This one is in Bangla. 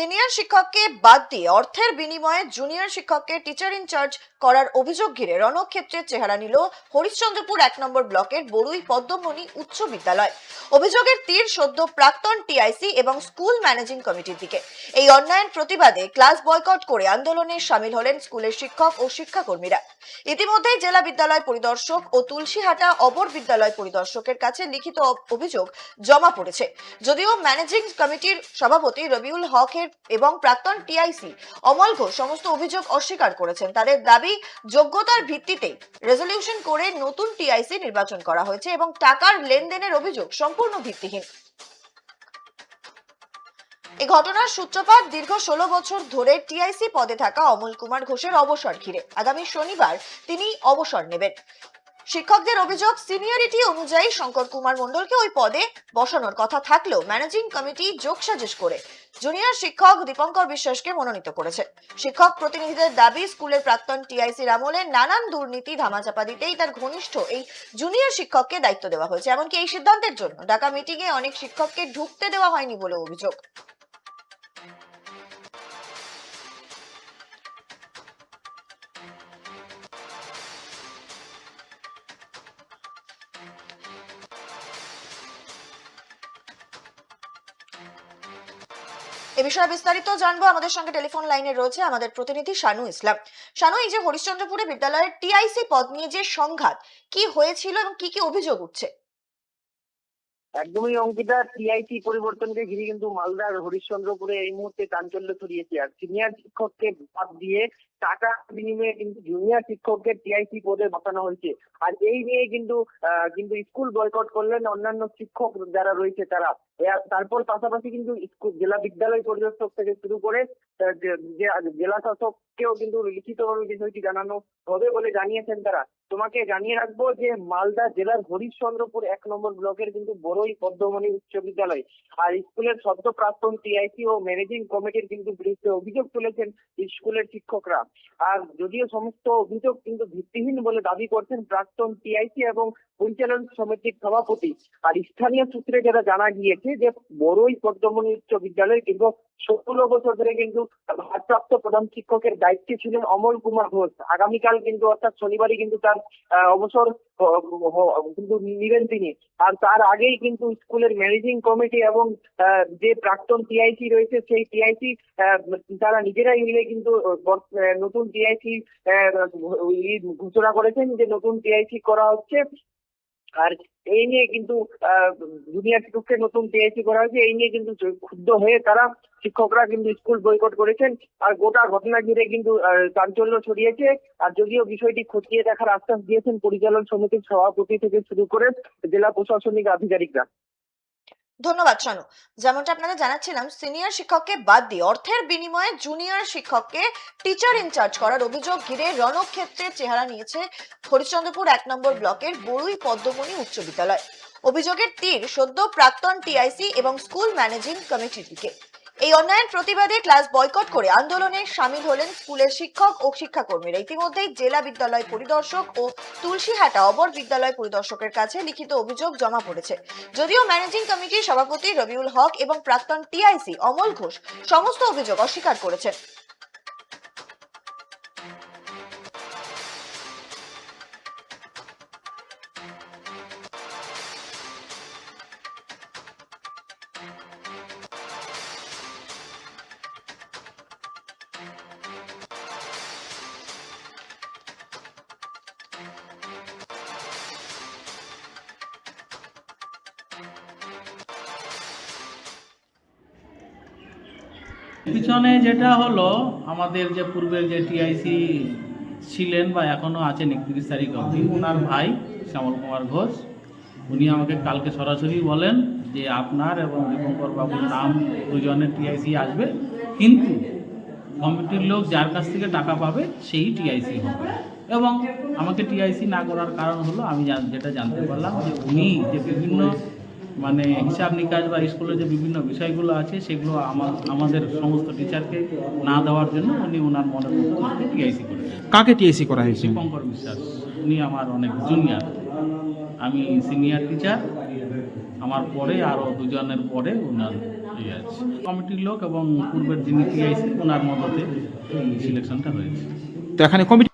সিনিয়র শিক্ষককে বাদ দিয়ে অর্থের বিনিময়ে জুনিয়র শিক্ষককে টিচার ইনচার্জ করার অভিযোগ ঘিরে রণক্ষেত্রের চেহারা নিল হরিশ্চন্দ্রপুর এক নম্বর ব্লকের বড়ুই পদ্মমণি উচ্চ বিদ্যালয়। অভিযোগের তীর সদ্য প্রাক্তন টিআইসি এবং স্কুল ম্যানেজিং কমিটির দিকে। এই অন্যায়ের প্রতিবাদে ক্লাস বয়কট করে আন্দোলনে সামিল হলেন স্কুলের শিক্ষক ও শিক্ষাকর্মীরা। ইতিমধ্যেই জেলা বিদ্যালয় পরিদর্শক ও তুলসীহাটা অবর বিদ্যালয় পরিদর্শকের কাছে লিখিত অভিযোগ জমা পড়েছে। যদিও ম্যানেজিং কমিটির সভাপতি রবিউল হকের এবং প্রাক্তন টিআইসি অমল ঘোষ সমস্ত অভিযোগ অস্বীকার করেছেন। তাদের দাবি যোগ্যতার ভিত্তিতে রেজলিউশন করে নতুন টিআইসি নির্বাচন করা হয়েছে এবং টাকার লেনদেনের অভিযোগ সম্পূর্ণ ভিত্তিহীন। এই ঘটনার সূত্রপাত দীর্ঘ ষোলো বছর ধরে টিআইসি পদে থাকা অমল কুমার ঘোষের অবসর ঘিরে। আগামী শনিবার তিনি অবসর নেবেন। শিক্ষকদের অভিযোগ সিনিয়রিটি অনুযায়ী শঙ্কর কুমার মণ্ডলকে ওই পদে বসানোর কথা থাকলেও ম্যানেজিং কমিটি যোগ সাজেশ করে। জুনিয়র শিক্ষক দীপঙ্কর বিশ্বাসকে মনোনীত করেছে। শিক্ষক প্রতিনিধিদের দাবি, স্কুলের প্রাক্তন টিআইসির আমলে নানান দুর্নীতি ধামাচাপা দিতেই তার ঘনিষ্ঠ এই জুনিয়র শিক্ষককে দায়িত্ব দেওয়া হয়েছে। এমনকি এই সিদ্ধান্তের জন্য ঢাকা মিটিংয়ে অনেক শিক্ষককে ঢুকতে দেওয়া হয়নি বলে অভিযোগ। এ বিষয়ে বিস্তারিত জানব। আমাদের সঙ্গে টেলিফোন লাইনে রয়েছে আমাদের প্রতিনিধি শানু ইসলাম। শানু, এই যে হরিশ্চন্দ্রপুরে বিদ্যালয়ের টিআইসি পদ নিয়ে যে সংঘাত, কি হয়েছিল এবং কি কি অভিযোগ উঠছে? একদমই অঙ্কিতা টিআইটি পরিবর্তনকে ঘিরে কিন্তু মালদার হরিশ্চন্দ্রপুরে এই মুহূর্তে চাঞ্চল্য ছড়িয়েছে। আর সিনিয়র শিক্ষককে বাদ দিয়ে টাকা বিনিময়ে কিন্তু জুনিয়র শিক্ষককে টিআইটি পদে বসানো হয়েছে। আর এই নিয়ে কিন্তু কিন্তু স্কুল বয়কট করলেন অন্যান্য শিক্ষক যারা রয়েছে তারা। তারপর পাশাপাশি কিন্তু জেলা বিদ্যালয় পরিদর্শক থেকে শুরু করে জেলা শাসককেও কিন্তু লিখিতভাবে বিষয়টি জানানো হবে বলে জানিয়েছেন তারা। তোমাকে জানিয়ে রাখব যে মালদা জেলার হরিশ্চন্দ্রপুর এক নম্বর ব্লকের কিন্তু বড়ই পদ্মমণি উচ্চ বিদ্যালয়। আর স্কুলের সদ্য প্রাক্তন টিআইসি ও ম্যানেজিং কমিটির কিন্তু বিরুদ্ধে অভিযোগ তুলেছেন স্কুলের শিক্ষকরা। আর যদিও সমস্ত অভিযোগ কিন্তু ভিত্তিহীন বলে দাবি করছেন প্রাক্তন টিআইসি এবং পরিচালন সমিতির সভাপতি। আর স্থানীয় সূত্রে যারা জানা গিয়েছে যে বড়ই পদ্মমণি উচ্চ বিদ্যালয় কিন্তু ষোলো বছর ধরে কিন্তু ভারপ্রাপ্ত প্রধান শিক্ষকের দায়িত্বে ছিলেন অমল কুমার ঘোষ। আগামীকাল কিন্তু অর্থাৎ শনিবারই কিন্তু তার অবসর কিন্তু নিবেন তিনি। আর তার আগেই কিন্তু স্কুলের ম্যানেজিং কমিটি এবং যে প্রাক্তন টিআইসি রয়েছে সেই টিআইসি তারা নিজেরাই মিলে কিন্তু নতুন টিআইসি ঘোষণা করেছেন যে নতুন টিআইসি করা হচ্ছে। আর এই নিয়ে কিন্তু জুনিয়র শিক্ষককে নতুন টিআইসি করা হয়েছে, এই নিয়ে কিন্তু ক্ষুব্ধ হয়ে তারা শিক্ষকরা কিন্তু স্কুল বয়কট করেছেন। আর গোটা ঘটনা ঘিরে কিন্তু চাঞ্চল্য ছড়িয়েছে। আর যদিও বিষয়টি খতিয়ে দেখার আশ্বাস দিয়েছেন পরিচালন সমিতির সভাপতি থেকে শুরু করে জেলা প্রশাসনিক আধিকারিকরা। ধন্যবাদ, শানু। যেমনটা আপনাদের জানাচ্ছিলাম সিনিয়র শিক্ষককে বাদ দিয়ে অর্থের বিনিময়ে জুনিয়র শিক্ষককে টিচার ইনচার্জ করার অভিযোগ ঘিরে রণক্ষেত্রের চেহারা নিয়েছে হরিশ্চন্দ্রপুর এক নম্বর ব্লকের বড়ুই পদ্মমণি উচ্চ বিদ্যালয়। অভিযোগের তীর সদ্য প্রাক্তন টিআইসি এবং স্কুল ম্যানেজিং কমিটির দিকে এই অন্যায়ের প্রতিবাদে ক্লাস বয়কট করে আন্দোলনে সামিল হলেন স্কুলের শিক্ষক ও শিক্ষাকর্মীরা। ইতিমধ্যেই জেলা বিদ্যালয় পরিদর্শক ও তুলসীহাটা অবর বিদ্যালয় পরিদর্শকের কাছে লিখিত অভিযোগ জমা পড়েছে। যদিও ম্যানেজিং কমিটির সভাপতি রবিউল হক এবং প্রাক্তন টিআইসি অমল ঘোষ সমস্ত অভিযোগ অস্বীকার করেছেন। পিছনে যেটা হলো, আমাদের যে পূর্বের যে টিআইসি ছিলেন বা এখনও আছেন একত্রিশ তারিখ অবধি, ওনার ভাই শ্যামল কুমার ঘোষ, উনি আমাকে কালকে সরাসরি বলেন যে আপনার এবং দীপঙ্কর বাবুর নাম দুজনের টিআইসি আসবে, কিন্তু কমিটির লোক যার কাছ থেকে টাকা পাবে সেই টিআইসি হবে। এবং আমাকে টিআইসি না করার কারণ হলো, আমি যেটা জানতে পারলাম যে উনি যে বিভিন্ন মানে হিসাব নিকাশ বা স্কুলের যে বিভিন্ন বিষয়গুলো আছে সেগুলো আমার আমাদের সমস্ত টিচারকে না দেওয়ার জন্য উনি ওনার মতো টিআইসি করে কাকে টিএসি করা হয়েছে? দীপঙ্কর বিশ্বাস উনি আমার অনেক জুনিয়র আমি সিনিয়র টিচার আমার পরে আরও দুজনের পরে ওনার এই আছে। কমিটির লোক এবং পূর্বের যিনি টিআইসি ওনার মদতে সিলেকশনটা হয়েছে। তো এখানে কমিটি